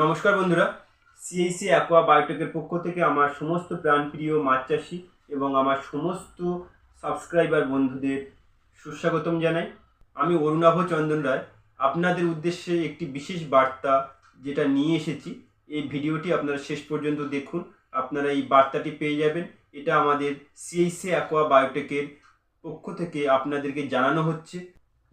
নমস্কার বন্ধুরা। সিএইসি অ্যাকোয়া বায়োটেকের পক্ষ থেকে আমার সমস্ত প্রাণপ্রিয় মাছ চাষি এবং আমার সমস্ত সাবস্ক্রাইবার বন্ধুদের সুস্বাগতম জানাই। আমি অরুণাভ চন্দন রায়। আপনাদের উদ্দেশ্যে একটি বিশেষ বার্তা যেটা নিয়ে এসেছি, এই ভিডিওটি আপনারা শেষ পর্যন্ত দেখুন। আপনারা এই বার্তাটি পেয়ে যাবেন। এটা আমাদের সিএইসি অ্যাকোয়া বায়োটেকের পক্ষ থেকে আপনাদেরকে জানানো হচ্ছে।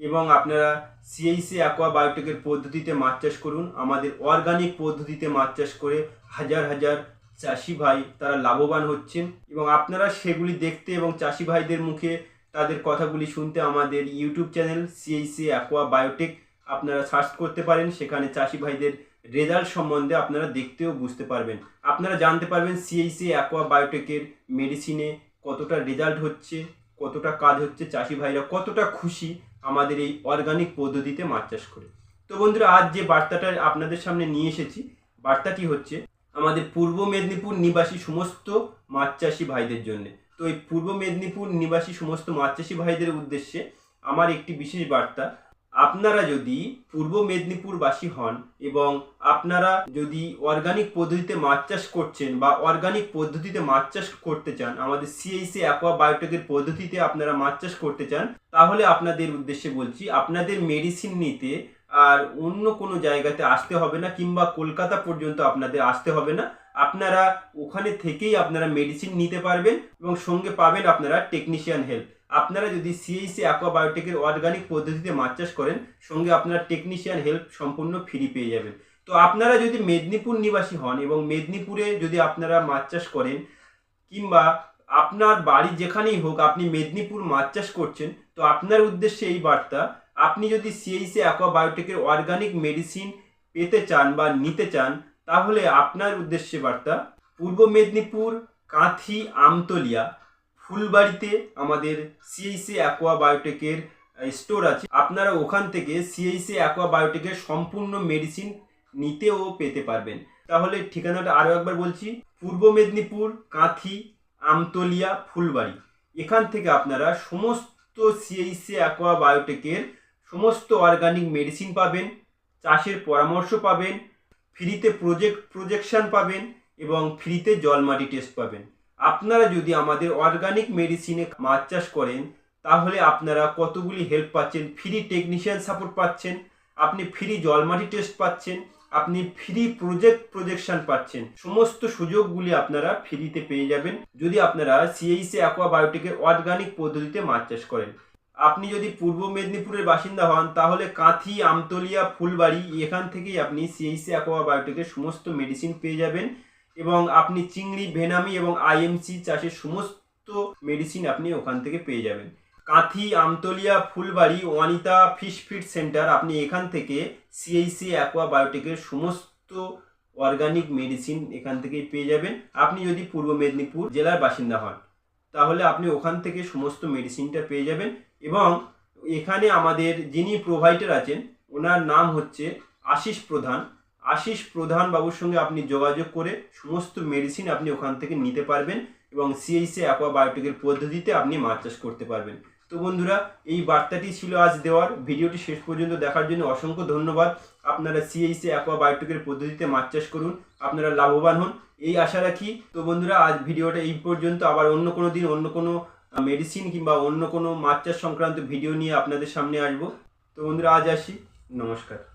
এবং আপনারা সিএইসি অ্যাকোয়া বায়োটেকের পদ্ধতিতে মাছ চাষ করুন। আমাদের অর্গানিক পদ্ধতিতে মাছ চাষ করে হাজার হাজার চাষি ভাই তারা লাভবান হচ্ছেন। এবং আপনারা সেগুলি দেখতে এবং চাষি ভাইদের মুখে তাদের কথাগুলি শুনতে আমাদের ইউটিউব চ্যানেল সিএইসি অ্যাকোয়া বায়োটেক আপনারা সার্চ করতে পারেন। সেখানে চাষি ভাইদের রেজাল্ট সম্বন্ধে আপনারা দেখতেও বুঝতে পারবেন। আপনারা জানতে পারবেন সিএইসি অ্যাকোয়া বায়োটেকের মেডিসিনে কতটা রেজাল্ট হচ্ছে, কতটা কাজ হচ্ছে চাষি ভাইরা, কতটা খুশি আমাদের এই অর্গানিক পদ্ধতিতে মাছ চাষ করে। তো বন্ধুরা, আজ যে বার্তাটা আপনাদের সামনে নিয়ে এসেছি, বার্তাটি হচ্ছে আমাদের পূর্ব মেদিনীপুর নিবাসী সমস্ত মাছ চাষি ভাইদের জন্য। তো এই পূর্ব মেদিনীপুর নিবাসী সমস্ত মাছ চাষি ভাইদের উদ্দেশ্যে আমার একটি বিশেষ বার্তা আপনারা যদি পূর্ব মেদিনীপুরবাসী হন এবং আপনারা যদি অর্গানিক পদ্ধতিতে মাছ চাষ করছেন বা অর্গানিক পদ্ধতিতে মাছ চাষ করতে চান, আমাদের সিএইসি অ্যাকোয়া বায়োটেকের পদ্ধতিতে আপনারা মাছ চাষ করতে চান, তাহলে আপনাদের উদ্দেশ্যে বলছি, আপনাদের মেডিসিন নিতে আর অন্য কোনো জায়গাতে আসতে হবে না কিংবা কলকাতা পর্যন্ত আপনাদের আসতে হবে না। আপনারা ওখানে থেকেই আপনারা মেডিসিন নিতে পারবেন এবং সঙ্গে পাবেন আপনারা টেকনিশিয়ান হেল্প আপনারা যদি সিএইসি অ্যাকোয়া বায়োটেকের অর্গানিক পদ্ধতিতে মাছ চাষ করেন, সঙ্গে আপনারা টেকনিশিয়ান হেল্প সম্পূর্ণ ফ্রি পেয়ে যাবেন। তো আপনারা যদি মেদিনীপুর নিবাসী হন এবং মেদিনীপুরে যদি আপনারা মাছ চাষ করেন, কিংবা আপনার বাড়ি যেখানেই হোক আপনি মেদিনীপুর মাছ চাষ করছেন, তো আপনার উদ্দেশ্যে এই বার্তা, আপনি যদি সিএইসি অ্যাকোয়া বায়োটেকের অর্গানিক মেডিসিন পেতে চান বা নিতে চান, তাহলে আপনার উদ্দেশ্যে বার্তা, পূর্ব মেদিনীপুর, কাঁথি, আমতলিয়া ফুলবাড়িতে আমাদের সিএইসি অ্যাকোয়া বায়োটেকের স্টোর আছে। আপনারা ওখান থেকে সিএইসি অ্যাকোয়া বায়োটেকের সম্পূর্ণ মেডিসিন নিতে ও পেতে পারবেন। তাহলে ঠিকানাটা আরও একবার বলছি, পূর্ব মেদিনীপুর, কাঁথি, আমতলিয়া, ফুলবাড়ি। এখান থেকে আপনারা সমস্ত সিএইসি অ্যাকোয়া বায়োটেকের সমস্ত অর্গানিক মেডিসিন পাবেন, চাষের পরামর্শ পাবেন ফ্রিতে প্রজেক্ট প্রজেকশন পাবেন এবং ফ্রিতে জলমাটি টেস্ট পাবেন। আপনারা যদি আমাদের অর্গানিক মেডিসিনে মাছ চাষ করেন, তাহলে আপনারা কতগুলি হেল্প পাচ্ছেন? ফ্রি টেকনিশিয়ান সাপোর্ট পাচ্ছেন, আপনি ফ্রি জলমাটি টেস্ট পাচ্ছেন, আপনি ফ্রি প্রজেক্ট প্রজেকশন পাচ্ছেন। সমস্ত সুযোগগুলি আপনারা ফ্রিতে পেয়ে যাবেন যদি আপনারা সিএইসি অ্যাকোয়া বায়োটেকের অর্গানিক পদ্ধতিতে মাছ চাষ করেন। আপনি যদি পূর্ব মেদিনীপুরের বাসিন্দা হন, তাহলে কাঁথি, আমতলিয়া, ফুলবাড়ি, এখান থেকেই আপনি সিএইসি অ্যাকোয়া বায়োটেকের সমস্ত মেডিসিন পেয়ে যাবেন। এবং আপনি চিংড়ি ভেনামি এবং আইএমসি চাষের সমস্ত মেডিসিন আপনি ওখান থেকে পেয়ে যাবেন। Kanthi, Amtalia, Phulbari, Vanita fish feed centre আপনি এখান থেকে সিএইসি অ্যাকোয়া বায়োটেকের সমস্ত অর্গানিক মেডিসিন এখান থেকেই পেয়ে যাবেন। আপনি যদি পূর্ব মেদিনীপুর জেলার বাসিন্দা হন, তাহলে আপনি ওখান থেকে সমস্ত মেডিসিনটা পেয়ে যাবেন এবং এখানে আমাদের যিনি প্রোভাইডার আছেন, ওনার নাম হচ্ছে আশিস প্রধান। আশিস প্রধান বাবুর সঙ্গে আপনি যোগাযোগ করে সমস্ত মেডিসিন আপনি ওখান থেকে নিতে পারবেন এবং সিএইসি অ্যাকোয়া বায়োটেকের পদ্ধতিতে আপনি মাছ চাষ করতে পারবেন। তো বন্ধুরা, এই বার্তাটি ছিল আজ দেওয়ার। ভিডিওটি শেষ পর্যন্ত দেখার জন্য অসংখ্য ধন্যবাদ। আপনারা সিএইসি অ্যাকোয়া বায়োটেকের পদ্ধতিতে মাছ চাষ করুন, আপনারা লাভবান হন, এই আশা রাখি। তো বন্ধুরা, আজ ভিডিওটা এই পর্যন্ত। আবার অন্য কোনো দিন অন্য কোনো মেডিসিন কিংবা অন্য কোনো মাছ চাষ সংক্রান্ত ভিডিও নিয়ে আপনাদের সামনে আসব। তো বন্ধুরা, আজ আসি। নমস্কার।